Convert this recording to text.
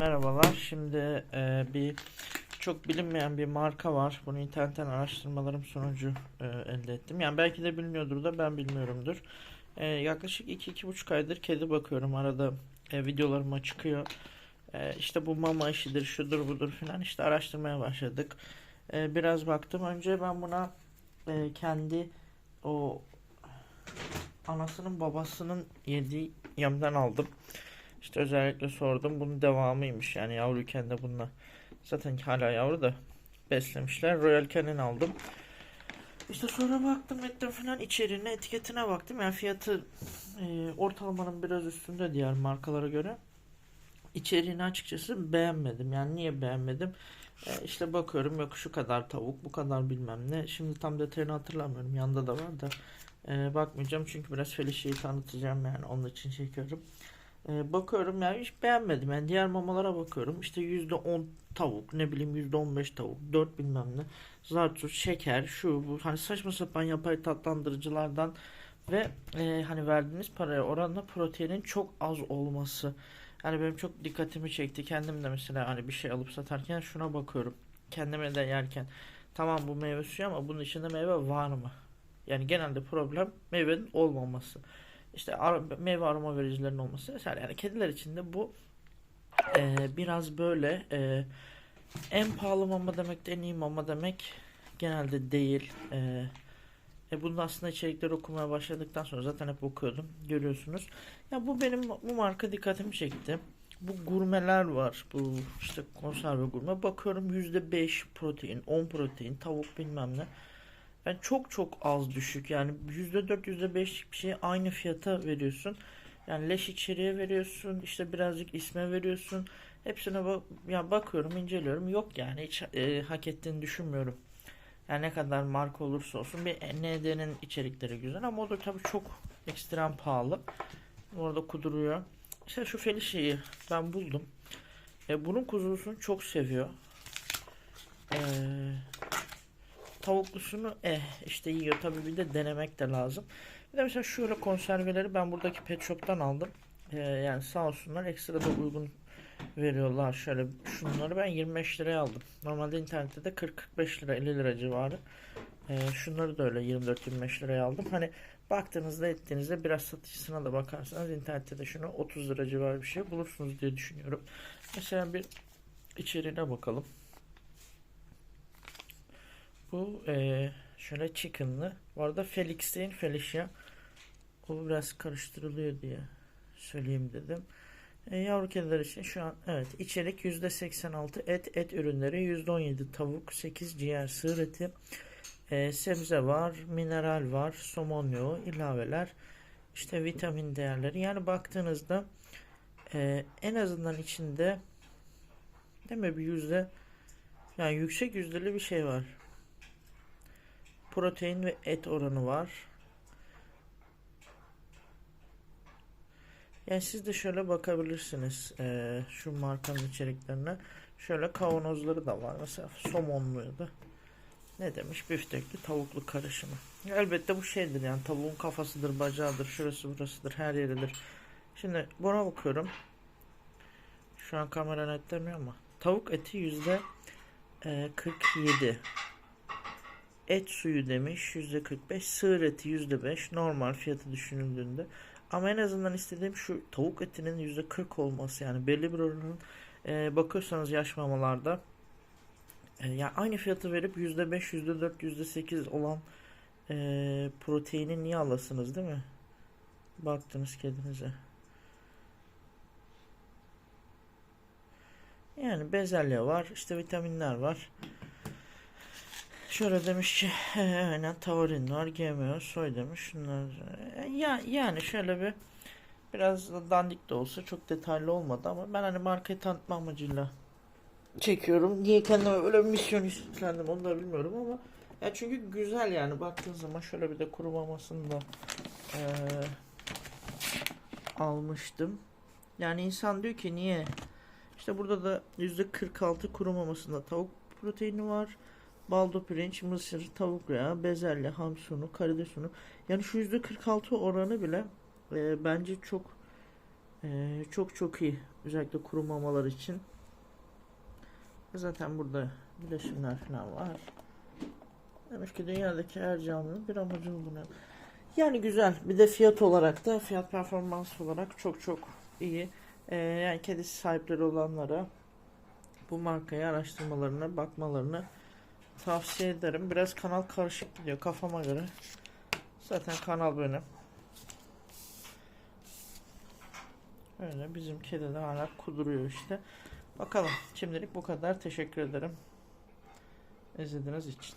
merhabalar. Şimdi e, bir çok bilinmeyen bir marka var. Bunu internetten araştırmalarım sonucu e, elde ettim. Yani belki de bilmiyordur da ben bilmiyorumdur. E, yaklaşık 2-2,5 aydır kedi bakıyorum. Arada e, videolarıma çıkıyor. E, işte bu mama işidir, şudur budur filan. İşte araştırmaya başladık. E, biraz baktım. Önce ben buna e, kendi o anasının babasının yediği yemden aldım. İşte özellikle sordum. Bunun devamıymış. Yani yavruyken de bununla. Zaten hala yavru da beslemişler. Royal Canin aldım. İşte sonra baktım ettim falan içeriğine etiketine baktım. Yani fiyatı e, ortalamanın biraz üstünde diğer markalara göre. İçeriğini açıkçası beğenmedim. Yani niye beğenmedim? E, işte bakıyorum yok şu kadar tavuk bu kadar bilmem ne. Şimdi tam detayını hatırlamıyorum. Yanında da var da. E, bakmayacağım çünkü biraz Felicia'yı tanıtacağım yani onun için çekiyorum. E, bakıyorum yani hiç beğenmedim. Yani diğer mamalara bakıyorum. İşte %10 tavuk, ne bileyim %15 tavuk, 4 bilmem ne. Zartut, şeker, şu bu. Hani saçma sapan yapay tatlandırıcılardan ve e, hani verdiğiniz paraya oranla proteinin çok az olması. Yani benim çok dikkatimi çekti. Kendim de mesela hani bir şey alıp satarken şuna bakıyorum. Kendime de yerken. Tamam bu meyve suyu ama bunun içinde meyve var mı? Yani genelde problem meyvenin olmaması. İşte meyve aroma vericilerinin olması vesaire. Yani kediler için de bu e, biraz böyle e, en pahalı mama demek de en iyi mama demek genelde değil. E, e bunun aslında içerikleri okumaya başladıktan sonra zaten hep okuyordum. Görüyorsunuz. Ya bu benim bu marka dikkatimi çekti. Bu gurmeler var. Bu işte konserve gurme. Bakıyorum %5 protein, 10 protein, tavuk bilmem ne. Yani çok çok az düşük. Yani %4 %5'lik bir şeyi aynı fiyata veriyorsun. Yani leş içeriğe veriyorsun. işte birazcık isme veriyorsun. Hepsine bak ya bakıyorum, inceliyorum. Yok yani hiç e, hak ettiğini düşünmüyorum. Yani ne kadar marka olursa olsun bir ND'nin içerikleri güzel ama o da tabii çok ekstrem pahalı. Orada kuduruyor. İşte şu Felicia'yı ben buldum. E, bunun kuzusunu çok seviyor. Eee Tavuklusunu eh işte yiyor. Tabii bir de denemek de lazım. Bir de mesela şöyle konserveleri ben buradaki pet shop'tan aldım. Ee, yani sağ olsunlar ekstra da uygun veriyorlar. Şöyle şunları ben 25 liraya aldım. Normalde internette de 40-45 lira 50 lira civarı. Ee, şunları da öyle 24-25 liraya aldım. Hani baktığınızda ettiğinizde biraz satıcısına da bakarsanız internette de şunu 30 lira civarı bir şey bulursunuz diye düşünüyorum. Mesela bir içeriğine bakalım. Bu e, şöyle chicken'lı. Bu arada Felix değil Felicia. O biraz karıştırılıyor diye söyleyeyim dedim. E, yavru kediler için şu an evet içerik %86 et et ürünleri %17 tavuk 8 ciğer sığır eti e, sebze var mineral var somon yağı ilaveler işte vitamin değerleri yani baktığınızda e, en azından içinde değil mi bir yüzde yani yüksek yüzdeli bir şey var protein ve et oranı var. Yani siz de şöyle bakabilirsiniz ee, şu markanın içeriklerine. Şöyle kavanozları da var. Mesela somonluydu. Ne demiş? Biftekli tavuklu karışımı. Elbette bu şeydir yani tavuğun kafasıdır, bacağıdır, şurası burasıdır, her yeridir. Şimdi buna bakıyorum. Şu an kamera netlemiyor ama. Tavuk eti yüzde 47. Et suyu demiş %45. Sığır eti %5. Normal fiyatı düşünüldüğünde. Ama en azından istediğim şu tavuk etinin %40 olması. Yani belli bir oranın e, bakıyorsanız yaş mamalarda e, yani aynı fiyatı verip %5, %4, %8 olan e, proteini niye alasınız değil mi? Baktınız kedinize. Yani bezelye var, işte vitaminler var. Şöyle demiş ki aynen taurin var, GMO, soy demiş. Şunlar ya yani şöyle bir biraz da dandik de olsa çok detaylı olmadı ama ben hani markayı tanıtma amacıyla çekiyorum. Niye kendime böyle bir misyon üstlendim onu da bilmiyorum ama ya çünkü güzel yani baktığın zaman şöyle bir de kurumamasını da ee, almıştım. Yani insan diyor ki niye? İşte burada da %46 kurumamasında tavuk proteini var. Baldo pirinç, mısır, tavuk yağı, bezelye, ham sunu, karides sunu. Yani şu %46 oranı bile e, bence çok Ee, çok çok iyi. Özellikle kuru mamalar için. Zaten burada bileşimler falan var. Demiş ki dünyadaki her canlının bir amacı bulunuyor. Yani güzel. Bir de fiyat olarak da fiyat performans olarak çok çok iyi. Ee, yani kedisi sahipleri olanlara bu markayı araştırmalarını, bakmalarını tavsiye ederim. Biraz kanal karışık gidiyor kafama göre. Zaten kanal benim. Öyle bizim kedi de hala kuduruyor işte. Bakalım. Şimdilik bu kadar. Teşekkür ederim. İzlediğiniz için.